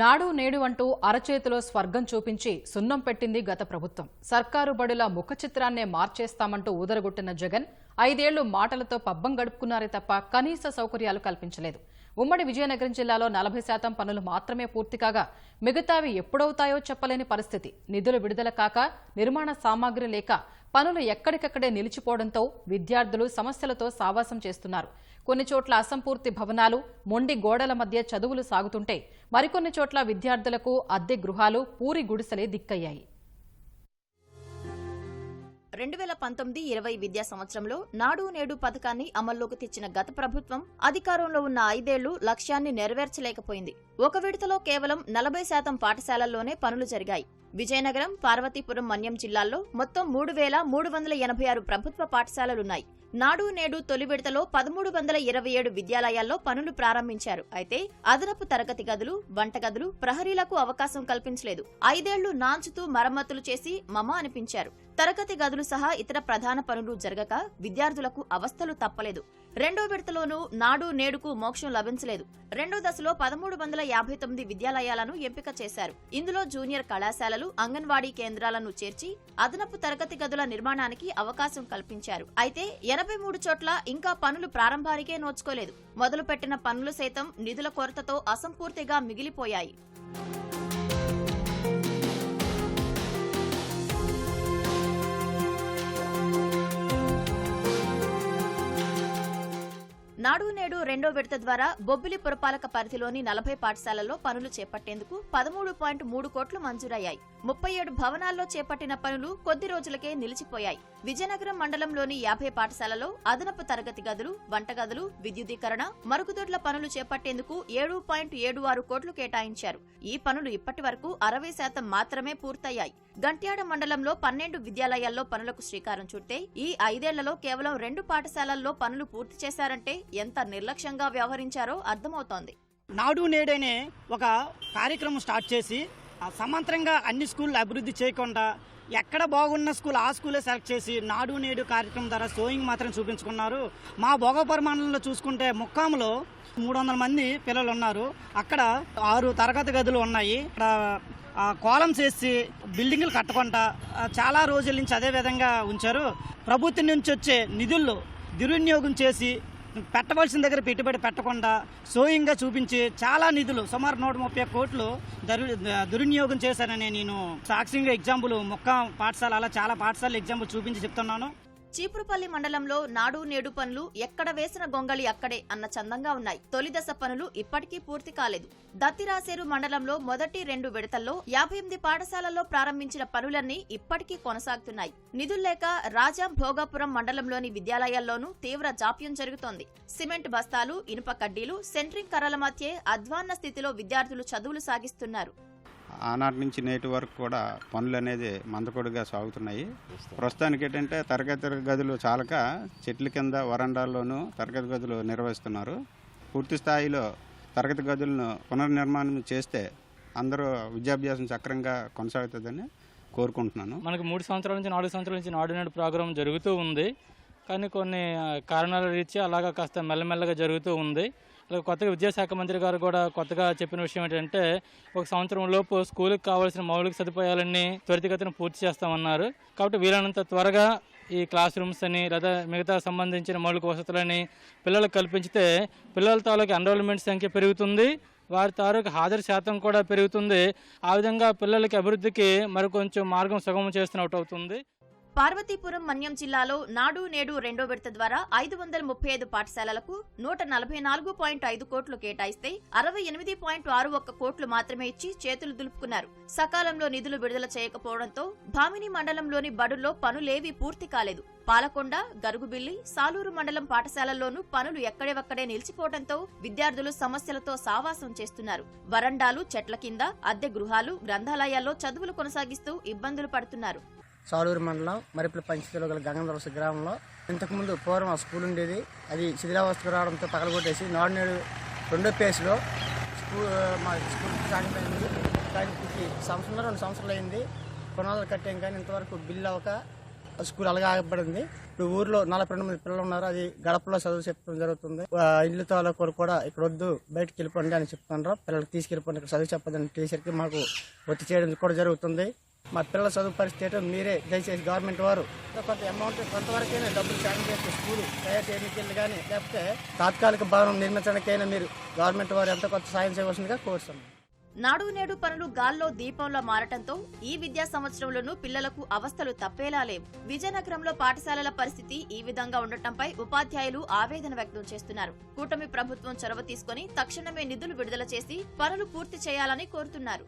నాడు నేడు అంటూ అరచేతిలో స్వర్గం చూపించి సున్నం పెట్టింది గత ప్రభుత్వం. సర్కారు బడుల ముఖ చిత్రాన్నే మార్చేస్తామంటూ ఊదరగొట్టిన జగన్ ఐదేళ్ళు మాటలతో పబ్బం గడుపుకున్నారే తప్ప కనీస సౌకర్యాలు కల్పించలేదు. ఉమ్మడి విజయనగరం జిల్లాలో నలభై శాతం పనులు మాత్రమే పూర్తి కాగా మిగతావి ఎప్పుడవుతాయో చెప్పలేని పరిస్థితి. నిధులు విడుదల కాక నిర్మాణ సామాగ్రి లేక పనులు ఎక్కడికక్కడే నిలిచిపోవడంతో విద్యార్థులు సమస్యలతో సావాసం చేస్తున్నారు. కొన్ని చోట్ల అసంపూర్తి భవనాలు మొండి గోడల మధ్య చదువులు సాగుతుంటే మరికొన్ని చోట్ల విద్యార్థులకు అద్దె గృహాలు పూరి గుడిసెలే దిక్కయ్యాయి. రెండు వేల పంతొమ్మిది ఇరవై విద్యా సంవత్సరంలో నాడు నేడు పథకాన్ని అమల్లోకి తెచ్చిన గత ప్రభుత్వం అధికారంలో ఉన్న ఐదేళ్ళు లక్ష్యాన్ని నెరవేర్చలేకపోయింది. ఒక విడతలో కేవలం నలభై శాతం పాఠశాలల్లోనే పనులు జరిగాయి. విజయనగరం పార్వతీపురం మన్యం జిల్లాల్లో మొత్తం మూడు వేల మూడు వందల ఎనభై ఆరు ప్రభుత్వ పాఠశాలలున్నాయి. నాడు నేడు తొలి విడతలో పదమూడు వందల ఇరవై ఏడు విద్యాలయాల్లో పనులు ప్రారంభించారు. అయితే అదనపు తరగతి గదులు వంటగదులు ప్రహరీలకు అవకాశం కల్పించలేదు. ఐదేళ్ళు నాంచుతూ మరమ్మతులు చేసి మమ అనిపించారు. తరగతి గదులు సహా ఇతర ప్రధాన పనులు జరగక విద్యార్థులకు అవస్థలు తప్పలేదు. రెండో విడతలోనూ నాడు నేడుకు మోక్షం లభించలేదు. రెండో దశలో పదమూడు వందల యాభై తొమ్మిది విద్యాలయాలను ఎంపిక చేశారు. ఇందులో జూనియర్ కళాశాలలు అంగన్వాడీ కేంద్రాలను చేర్చి అదనపు తరగతి గదుల నిర్మాణానికి అవకాశం కల్పించారు. అయితే ఎనభై మూడు చోట్ల ఇంకా పనులు ప్రారంభానికే నోచుకోలేదు. మొదలుపెట్టిన పనులు సైతం నిధుల కొరతతో అసంపూర్తిగా మిగిలిపోయాయి. నాడు నేడు రెండో విడత ద్వారా బొబ్బిలి పురపాలక పరిధిలోని నలభై పాఠశాలల్లో పనులు చేపట్టేందుకు పదమూడు పాయింట్ మూడు కోట్లు మంజూరయ్యాయి. ముప్పై ఏడు భవనాల్లో చేపట్టిన పనులు కొద్ది రోజులకే నిలిచిపోయాయి. విజయనగరం మండలంలోని యాభై పాఠశాలలో అదనపు తరగతి గదులు వంటగదులు విద్యుదీకరణ మరుగుదొడ్ల పనులు చేపట్టేందుకు ఏడు పాయింట్ ఏడు ఆరు కోట్లు కేటాయించారు. ఈ పనులు ఇప్పటి వరకు అరవై శాతం మాత్రమే పూర్తయ్యాయి. గంట్యాడ మండలంలో పన్నెండు విద్యాలయాల్లో పనులకు శ్రీకారం చుట్టే ఈ ఐదేళ్ళలో కేవలం రెండు పాఠశాలల్లో పనులు పూర్తి చేశారంటే ఎంత నిర్లక్ష్యంగా వ్యవహరించారో అర్థమవుతోంది. నాడు నేడనే ఒక కార్యక్రమం స్టార్ట్ చేసి సమాంతరంగా అన్ని స్కూళ్ళు అభివృద్ధి చేయకుండా ఎక్కడ బాగున్న స్కూల్ ఆ స్కూలే సెలెక్ట్ చేసి నాడు నేడు కార్యక్రమం ద్వారా సోయింగ్ మాత్రం చూపించుకున్నారు. మా భోగపురం మండలంలో చూసుకుంటే ముక్కాములో మూడు వందల మంది పిల్లలు ఉన్నారు అక్కడ ఆరు తరగతి గదులు ఉన్నాయి. అక్కడ ఆ, కాలమ్స్ వేసి బిల్డింగ్లు కట్టకుండా చాలా రోజుల నుంచి అదే విధంగా ఉంచారు. ప్రభుత్వం నుంచి వచ్చే నిధుల్లో దుర్వినియోగం చేసి పెట్టవలసిన దగ్గర పెట్టుబడి పెట్టకుండా సోయింగ్గా చూపించి చాలా నిధులు సుమారు నూట ముప్పై కోట్లు దరు దుర్వినియోగం చేశారని నేను సాక్షిగా ఎగ్జాంపుల్ మొక్క పాఠశాల అలా చాలా పాఠశాల ఎగ్జాంపుల్ చూపించి చెప్తున్నాను. చీపురుపల్లి మండలంలో నాడు నేడు పనులు ఎక్కడ వేసిన గొంగళి అక్కడే అన్న చందంగా ఉన్నాయి. తొలి దశ పనులు ఇప్పటికీ పూర్తి కాలేదు. దత్తిరాసేరు మండలంలో మొదటి రెండు విడతల్లో యాభై ఎనిమిది పాఠశాలల్లో ప్రారంభించిన పనులన్నీ ఇప్పటికీ కొనసాగుతున్నాయి. నిధుల్లేక రాజాం భోగాపురం మండలంలోని విద్యాలయాల్లోనూ తీవ్ర జాప్యం జరుగుతోంది. సిమెంట్ బస్తాలు ఇనుప కడ్డీలు సెంట్రింగ్ కర్రల మధ్య అధ్వాన్న స్థితిలో విద్యార్థులు చదువులు సాగిస్తున్నారు. ఆనాటి నుంచి నేటి వరకు కూడా పనులు అనేది మందకొడిగా సాగుతున్నాయి. ప్రస్తుతానికి ఏంటంటే తరగతి గదులు చాలక చెట్ల కింద వరండాల్లోనూ తరగతి గదులు నిర్వహిస్తున్నారు. పూర్తి స్థాయిలో తరగతి గదులను పునర్నిర్మాణం చేస్తే అందరూ విద్యాభ్యాసం చక్రంగా కొనసాగుతుందని కోరుకుంటున్నాను. మనకు మూడు సంవత్సరాల నుంచి నాలుగు సంవత్సరాల నుంచి నాడు నేడు ప్రోగ్రాం జరుగుతూ ఉంది. కానీ కొన్ని కారణాల రీత్యా అలాగా కాస్త మెల్లమెల్లగా జరుగుతూ ఉంది. అలాగే కొత్తగా విద్యాశాఖ మంత్రి గారు కూడా కొత్తగా చెప్పిన విషయం ఏంటంటే ఒక సంవత్సరం లోపు స్కూల్కి కావాల్సిన మౌలిక సదుపాయాలన్నీ త్వరితగతిన పూర్తి చేస్తామన్నారు. కాబట్టి వీలైనంత త్వరగా ఈ క్లాస్ రూమ్స్ అని లేదా మిగతా సంబంధించిన మౌలిక వసతులని పిల్లలకు కల్పించితే పిల్లల తాలూకు ఎన్రోల్మెంట్ సంఖ్య పెరుగుతుంది. వారి తాలూకు హాజరు శాతం కూడా పెరుగుతుంది. ఆ విధంగా పిల్లలకి అభివృద్ధికి మరి కొంచెం మార్గం సుగమం చేస్తున్నట్టు అవుతుంది. పార్వతీపురం మన్యం జిల్లాలో నాడు నేడు రెండో విడత ద్వారా ఐదు వందల ముప్పై ఐదు పాఠశాలలకు నూట నలభై నాలుగు పాయింట్ ఐదు కోట్లు కేటాయిస్తే అరవై ఎనిమిది పాయింట్ ఆరు ఒక్క కోట్లు మాత్రమే ఇచ్చి చేతులు దులుపుకున్నారు. సకాలంలో నిధులు విడుదల చేయకపోవడంతో భామిని మండలంలోని బడుల్లో పనులేవీ పూర్తి కాలేదు. పాలకొండ గరుగుబిల్లి సాలూరు మండలం పాఠశాలల్లోనూ పనులు ఎక్కడెవక్కడే నిలిచిపోవడంతో విద్యార్థులు సమస్యలతో సావాసం చేస్తున్నారు. వరండాలు చెట్ల కింద అద్దె గృహాలు గ్రంథాలయాల్లో చదువులు కొనసాగిస్తూ ఇబ్బందులు పడుతున్నారు. సాలూరు మండలం మరిపల్లి పంచాయతీలో గల గంగందరస గ్రామంలో. ఇంతకుముందు పూర్వం ఆ స్కూల్ ఉండేది. అది శిథిలావస్థకు రావడంతో పగలగొట్టేసి నాడు నేడు రెండో పేజ్లో స్కూల్ మా స్కూల్ సాగిపోయింది దానికి సంవత్సరంలో రెండు సంవత్సరాలు అయింది. పునాదులు కట్టాం కానీ ఇంతవరకు బిల్లు అవ్వక స్కూల్ అలాగే ఆగబడింది ఇప్పుడు ఊర్లో నలభై రెండు మంది పిల్లలు ఉన్నారు. అది గడపలో చదువు చెప్పడం జరుగుతుంది. ఇల్లు తాలూకు కూడా ఇక్కడ వద్దు బయటకు వెళ్ళిపోండి అని చెప్తున్నారు. పిల్లలకి తీసుకెళ్ళిపోండి ఇక్కడ చదువు చెప్పదని టీచర్కి మాకు ఒత్తి చేయడం కూడా జరుగుతుంది. మా పిల్లల చదువు పరిస్థితి మీరే దయచేసి గవర్నమెంట్ వారు కొంత అమౌంట్ కొంతవరకైనా డబ్బులు సాయం చేస్తే స్కూల్ తయారు చేయడానికి కానీ లేకపోతే తాత్కాలిక భవనం నిర్మించడానికైనా మీరు గవర్నమెంట్ వారు ఎంత కొంత సాయం చేయవలసిందిగా కోరుతున్నాం. నాడు నేడు పనులు గాల్లో దీపంలా మారటంతో ఈ విద్యా సంవత్సరంలోనూ పిల్లలకు అవస్థలు తప్పేలా లేవు. విజయనగరంలో పాఠశాలల పరిస్థితి ఈ విధంగా ఉండటంపై ఉపాధ్యాయులు ఆవేదన వ్యక్తం చేస్తున్నారు. కూటమి ప్రభుత్వం చొరవ తీసుకుని తక్షణమే నిధులు విడుదల చేసి పనులు పూర్తి చేయాలని కోరుతున్నారు.